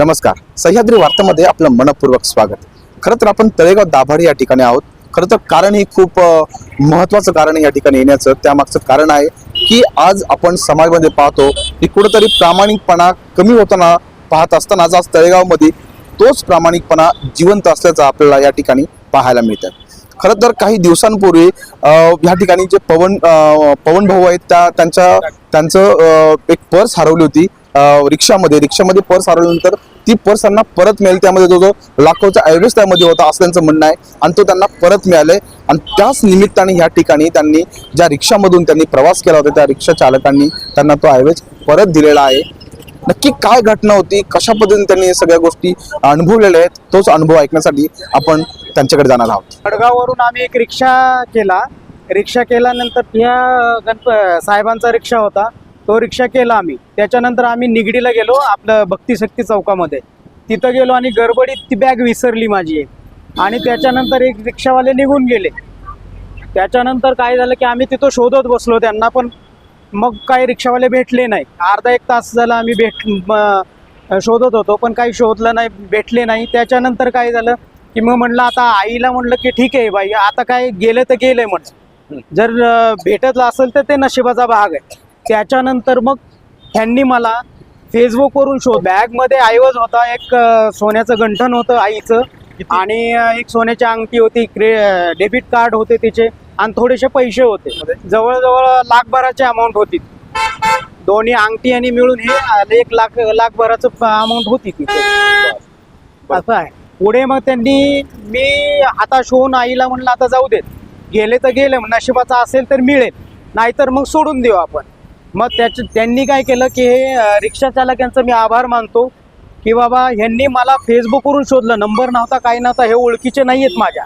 नमस्कार. सह्याद्री वार्तामध्ये आपलं मनपूर्वक स्वागत. खरं तर आपण तळेगाव दाभाडे या ठिकाणी आहोत. खरं तर कारण हे खूप महत्त्वाचं कारण आहे या ठिकाणी येण्याचं. त्यामागचं कारण आहे की आज आपण समाजामध्ये पाहतो की कुठंतरी प्रामाणिकपणा कमी होताना पाहत असताना आज तळेगावमध्ये तोच प्रामाणिकपणा जिवंत असल्याचं आपल्याला या ठिकाणी पाहायला मिळतं. खरं तर काही दिवसांपूर्वी ह्या ठिकाणी जे पवन पवन भाऊ आहेत त्या त्यांच्या त्यांचं एक पर्स हरवली होती. रिक्षामध्ये रिक्षामध्ये पर्स हरवल्यानंतर ती पर्स त्यांना परत मिळेल. त्यामध्ये जो जो लाखोचा ऐवज त्यामध्ये होता असं त्यांचं म्हणणं आहे. आणि तो त्यांना परत मिळाले. आणि त्याच निमित्ताने ह्या ठिकाणी त्यांनी ज्या रिक्षामधून त्यांनी प्रवास केला होता त्या रिक्षा चालकांनी त्यांना तो ऐवज परत दिलेला आहे. नक्की काय घटना होती? कशा पद्धतीने त्यांनी या सगळ्या गोष्टी अनुभवलेल्या आहेत? तोच अनुभव ऐकण्यासाठी आपण त्यांच्याकडे जाणार आहोत. खडगाववरून आम्ही एक रिक्षा केला. रिक्षा केल्यानंतर त्या गणप साहेबांचा रिक्षा होता. तो रिक्षा केला आम्ही. त्याच्यानंतर आम्ही निगडीला गेलो आपलं भक्तिशक्ती चौकामध्ये. तिथं गेलो आणि गडबडीत ती बॅग विसरली माझी आणि त्याच्यानंतर एक रिक्षावाले निघून गेले. त्याच्यानंतर काय झालं की आम्ही तिथं शोधत बसलो त्यांना पण मग काही रिक्षावाले भेटले नाही. अर्धा एक तास झाला आम्ही भेट शोधत होतो पण काही शोधलं नाही भेटले नाही. त्याच्यानंतर काय झालं की मग म्हणलं आता आईला म्हणलं की ठीक आहे बाई आता काय गेलं तर गेलं आहे म्हणलं जर भेटतलं असेल तर ते नशिबाचा भाग आहे. त्याच्यानंतर मग त्यांनी मला फेसबुकवरून शोध बॅगमध्ये ऐवज होता एक सोन्याचं गंठण होतं आईचं. आणि एक सोन्याची अंगठी होती क्रे डेबिट कार्ड होते तिचे आणि थोडेसे पैसे होते. जवळजवळ लाखभराची अमाऊंट होती. दोन्ही अंगठी आणि मिळून हे एक लाख लाखभराचं अमाऊंट होती तिथे असं आहे. पुढे मग त्यांनी मी हाताश होऊन आईला म्हणलं आता जाऊ देत. गेले तर गेले नशिबाचा असेल तर मिळेल. नाहीतर मग सोडून देऊ आपण. मग त्याच्या त्यांनी काय केलं की हे अं, रिक्षा चालकांचं मी आभार मानतो की बाबा ह्यांनी मला फेसबुकवरून शोधलं. नंबर नव्हता काही नव्हता हे ओळखीचे नाही आहेत माझ्या.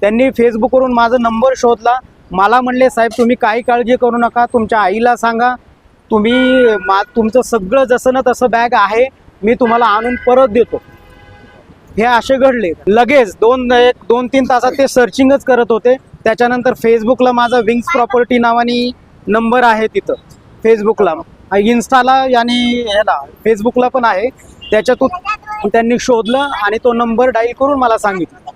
त्यांनी फेसबुकवरून माझा नंबर शोधला. मला म्हणले साहेब तुम्ही काही काळजी करू नका तुमच्या आईला सांगा. तुम्ही मा तुमचं सगळं जसं ना तसं बॅग आहे मी तुम्हाला आणून परत देतो. हे असे घडले. लगेच दोन एक दोन तीन तासात ते सर्चिंगच करत होते. त्याच्यानंतर फेसबुकला माझा विंग्स प्रॉपर्टी नावानी नंबर आहे तिथं. फेसबुकला इन्स्टाला आणि ह्याला फेसबुकला पण आहे. त्याच्यातून त्यांनी शोधलं आणि तो नंबर डाईल करून मला सांगितलं.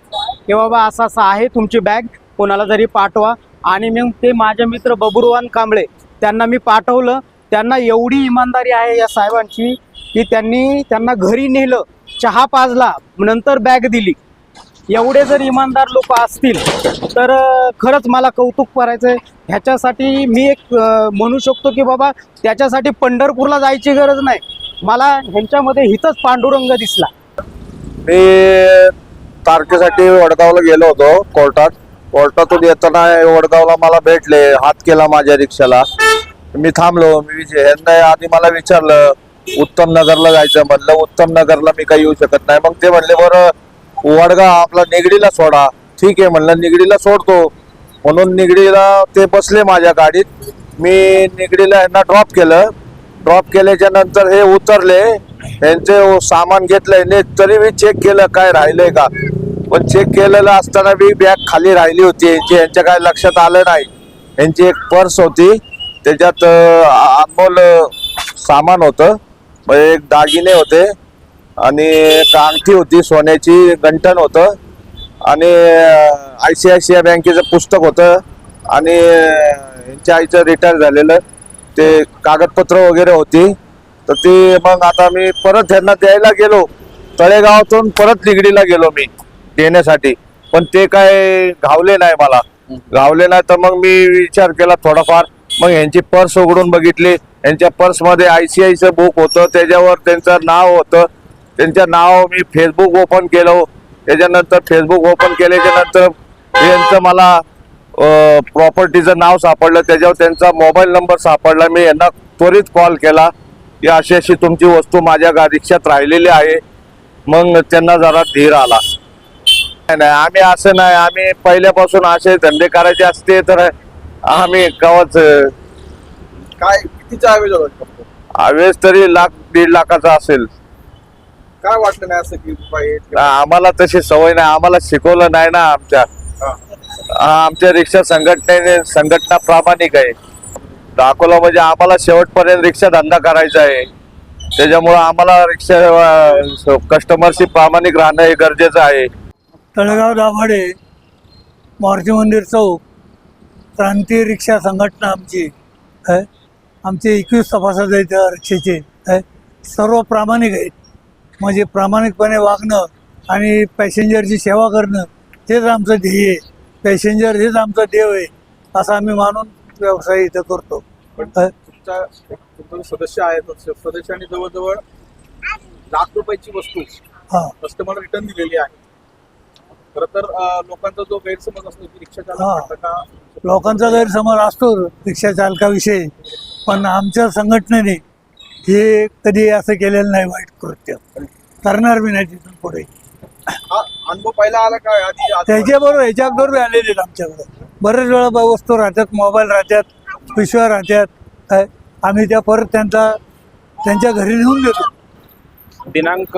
की बाबा असं असं आहे तुमची बॅग कोणाला तरी पाठवा. आणि मग ते माझे मित्र बबुरवान कांबळे त्यांना मी पाठवलं. त्यांना एवढी इमानदारी आहे या साहेबांची की त्यांनी त्यांना घरी नेलं चहा पाजला नंतर बॅग दिली. एवढे जर इमानदार लोक असतील तर खरंच मला कौतुक करायचं आहे ह्याच्यासाठी मी एक म्हणू शकतो की बाबा त्याच्यासाठी पंढरपूरला जायची गरज नाही. मला ह्यांच्यामध्ये हिथंच पांडुरंग दिसला. मी तारखेसाठी वडगावला गेलो होतो कोर्टात. कोर्टातून येताना वडगावला मला भेटले हात केला माझ्या रिक्षाला. मी थांबलो मी ह्यांना आधी मला विचारलं उत्तम नगरला जायचं म्हणलं उत्तम नगरला मी काही येऊ शकत नाही. मग ते म्हणले बरं वडगा आपला निगडीला सोडा. ठीक आहे म्हणलं निगडीला सोडतो. म्हणून निगडीला ते बसले माझ्या गाडीत. मी निगडीला यांना ड्रॉप केलं. ड्रॉप केल्याच्यानंतर हे उतरले. यांचे सामान घेतलंय. तरी मी चेक केलं काय राहिलंय का. पण चेक केलेलं असताना मी बॅग खाली राहिली होती. यांची यांच्या काय लक्षात आलं नाही. यांची एक पर्स होती. त्याच्यात अनमोल सामान होतं. एक दागिने होते. आणि कांगठी अंगठी होती सोन्याची गंठण होतं. आणि I C I C I बँकेचं पुस्तक होतं. आणि यांच्या आईचं रिटायर झालेलं. ते कागदपत्र वगैरे होती. तर ते मग आता मी परत त्यांना द्यायला गेलो. तळेगावातून परत निगडीला गेलो मी देण्यासाठी. पण ते काय घावले नाही मला. घावले नाही तर मग मी विचार केला थोडाफार. मग यांची पर्स उघडून बघितली. यांच्या पर्समध्ये आय सी आयचं बुक होतं. त्याच्यावर त्यांचं नाव होतं. त्यांचं नाव मी फेसबुक ओपन केलं. त्याच्यानंतर फेसबुक ओपन केल्याच्यानंतर यांचं मला प्रॉपर्टीचं नाव सापडलं. त्याच्यावर त्यांचा मोबाईल नंबर सापडला. मी यांना त्वरित कॉल केला. की अशी अशी तुमची वस्तू माझ्या गा रिक्षात राहिलेली आहे. मग त्यांना जरा धीर आला. नाही नाही, आम्ही असं नाही. आम्ही पहिल्यापासून असे धंदे करायचे असते तर आम्ही गावात काय कितीचा ऐवज होता आवेस तरी लाख दीड लाखाचा असेल. काय वाटलं नाही असं की बाई आम्हाला तशी सवय नाही. आम्हाला शिकवलं नाही ना आमच्या. आमच्या रिक्षा संघटनेने संघटना प्रामाणिक आहे. दाखवलं म्हणजे आम्हाला शेवटपर्यंत रिक्षा धंदा करायचा आहे. त्याच्यामुळं आम्हाला रिक्षा कस्टमरशी प्रामाणिक राहणं हे गरजेचं आहे. तळेगाव दाभाडे मारुती मंदिर चौक क्रांती रिक्षा संघटना आमची आहे. आमचे एकवीस सभासद आहेत त्या रिक्षेचे आहे. सर्व प्रामाणिक आहेत. म्हणजे प्रामाणिकपणे वागणं आणि पॅसेंजरची सेवा करणं हेच आमचं ध्येय आहे. पॅसेंजर हेच आमचं देव आहे असं आम्ही मानून व्यवसाय इथं करतो. पण तुमचे सदस्य आहेत सदस्यांनी जवळजवळ लाख रुपयाची वस्तू हां. कस्टमर रिटर्न दिलेली आहे. खरं तर लोकांचा जो गैरसमज असतो की रिक्षा हा. चालक लोकांचा गैरसमज असतो रिक्षा चालकाविषयी पण आमच्या संघटनेने हे कधी असं केलेलं नाही वाईट कृत्य. करणार बी नाही तिथून पुढे. हा अनुभव पहिला आला काय? आधी त्याच्याबरोबर ह्याच्याबरोबर बी आलेले आहेत आमच्याकडे बरेच वेळा बा वस्तू राहतात मोबाईल राहतात पिशव्या राहतात. काय आम्ही त्या परत त्यांचा त्यांच्या घरी नेऊन देतो. दिनांक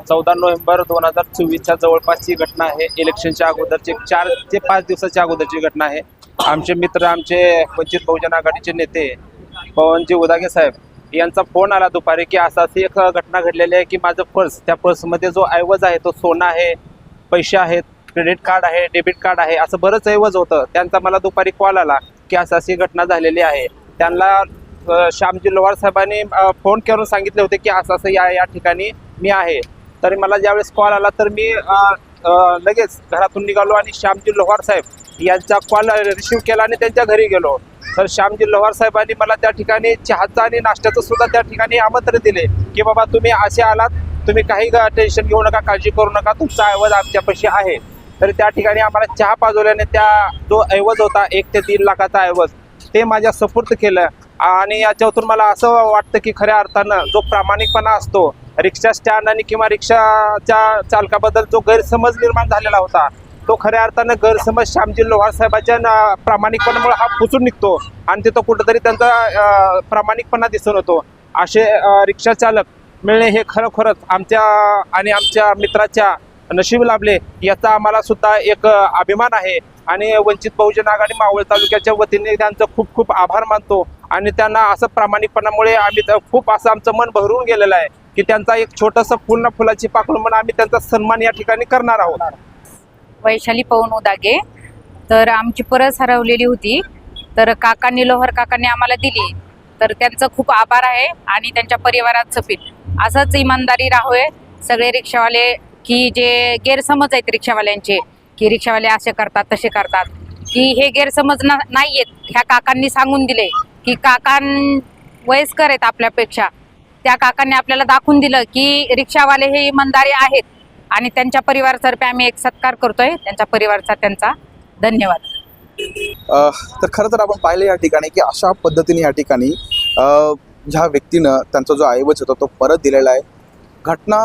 चौदा नोव्हेंबर दोन हजार चोवीसच्या जवळपासची घटना आहे. इलेक्शनच्या अगोदरची चार ते पाच दिवसाच्या अगोदरची घटना आहे. आमचे मित्र आमचे वंचित बहुजन आघाडीचे नेते पवनजी उदागे साहेब यांचा फोन आला दुपारी की असा अशी एक घटना घडलेली आहे की माझं पर्स त्या पर्समध्ये जो ऐवज आहे तो सोनं आहे पैसे आहेत क्रेडिट कार्ड आहे डेबिट कार्ड आहे असं बरंच ऐवज होतं. त्यांचा मला दुपारी कॉल आला की असं अशी घटना झालेली आहे. त्यांना श्यामजी लोहार साहेबांनी फोन करून सांगितले होते की असं असं या या ठिकाणी मी आहे. तरी मला ज्यावेळेस कॉल आला तर मी लगेच घरातून निघालो आणि श्यामजी लोहार साहेब यांचा कॉल रिसिव्ह केला आणि त्यांच्या घरी गेलो. तर श्यामजी लोहार साहेबांनी मला त्या ठिकाणी चहाचं आणि नाश्त्याचं सुद्धा त्या ठिकाणी आमंत्रण दिले की बाबा तुम्ही असे आलात तुम्ही काही टेन्शन घेऊ नका काळजी करू नका तुमचा ऐवज आमच्यापाशी आहे. तर त्या ठिकाणी आम्हाला चहा पाजवल्याने त्या जो ऐवज होता एक ते तीन लाखाचा ऐवज ते माझ्या सपूर्त केलं. आणि याच्यातून मला असं वाटतं की खऱ्या अर्थानं जो प्रामाणिकपणा असतो रिक्षा स्टँड आणि किंवा रिक्षाच्या चालकाबद्दल जो गैरसमज निर्माण झालेला होता तो खऱ्या अर्थानं गैरसमज श्यामजी लोहार साहेबाच्या प्रामाणिकपणामुळे हा पुसून निघतो. आणि तिथं कुठंतरी त्यांचा प्रामाणिकपणा दिसून होतो असे रिक्षा चालक मिळणे हे खरोखरच आमच्या आणि आमच्या मित्राच्या नशीब लाभले. याचा आम्हाला सुद्धा एक अभिमान आहे. आणि वंचित बहुजन आघाडी मावळ तालुक्याच्या वतीने त्यांचं खूप खूप आभार मानतो. आणि त्यांना असं प्रामाणिकपणामुळे आम्ही तर खूप असं आमचं मन भरून गेलेलं आहे की त्यांचा एक छोटंसं पूर्ण फुलाची पाकळून म्हणून आम्ही त्यांचा सन्मान या ठिकाणी करणार आहोत. वैशाली पवन उदागे तर आमची परस हरवलेली होती. तर काकांनी लोहर काकांनी आम्हाला दिली. तर त्यांचं खूप आभार आहे आणि त्यांच्या परिवारात सफीत असंच इमानदारी आहे सगळे रिक्षावाले की जे गैरसमज आहेत रिक्षावाल्यांचे की रिक्षावाले असे करतात तसे करतात की हे गैरसमज ना नाही आहेत ह्या काकांनी सांगून दिले की काकां वयस्कर आहेत आपल्यापेक्षा. त्या काकांनी आपल्याला दाखवून दिलं की रिक्षावाले हे इमानदारी आहेत. आणि त्यांच्या परिवारातर्फे आम्ही एक सत्कार करतोय. त्यांच्या परिवाराचा त्यांचा धन्यवाद. तर खरं तर आपण पाहिलं या ठिकाणी की अशा पद्धतीने या ठिकाणी ह्या व्यक्तीनं त्यांचा जो ऐवज होता तो परत दिलेला आहे. घटना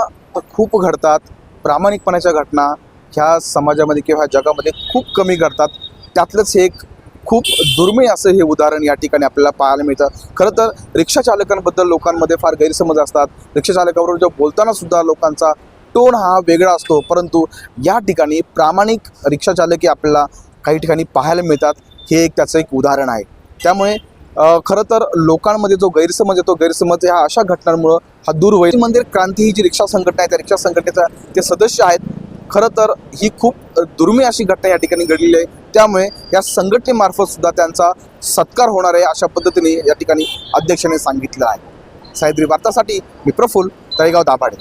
खूप घडतात. प्रामाणिकपणाच्या घटना ह्या समाजामध्ये किंवा ह्या जगामध्ये खूप कमी घडतात. त्यातलंच हे एक खूप दुर्मिळ असं हे उदाहरण या ठिकाणी आपल्याला पाहायला मिळतं. खरं तर रिक्षा चालकांबद्दल लोकांमध्ये फार गैरसमज असतात. रिक्षा चालकाबरोबर जो बोलताना सुद्धा लोकांचा टोन हा वेगळा असतो. परंतु या ठिकाणी प्रामाणिक रिक्षाचालकही आपल्याला काही ठिकाणी पाहायला मिळतात. हे एक त्याचं एक उदाहरण आहे. त्यामुळे खरं तर लोकांमध्ये जो गैरसमज येतो गैरसमज ह्या अशा घटनांमुळं हा दूर होईल. मंदिर क्रांती ही जी रिक्षा संघटना आहे त्या रिक्षा संघटनेचा ते सदस्य आहेत. खरं तर ही खूप दुर्मिळ अशी घटना या ठिकाणी घडलेली आहे. त्यामुळे या संघटनेमार्फत सुद्धा त्यांचा सत्कार होणार आहे अशा पद्धतीने या ठिकाणी अध्यक्षाने सांगितलं आहे. सायद्री वार्तासाठी मी प्रफुल तळेगाव दाभाडे.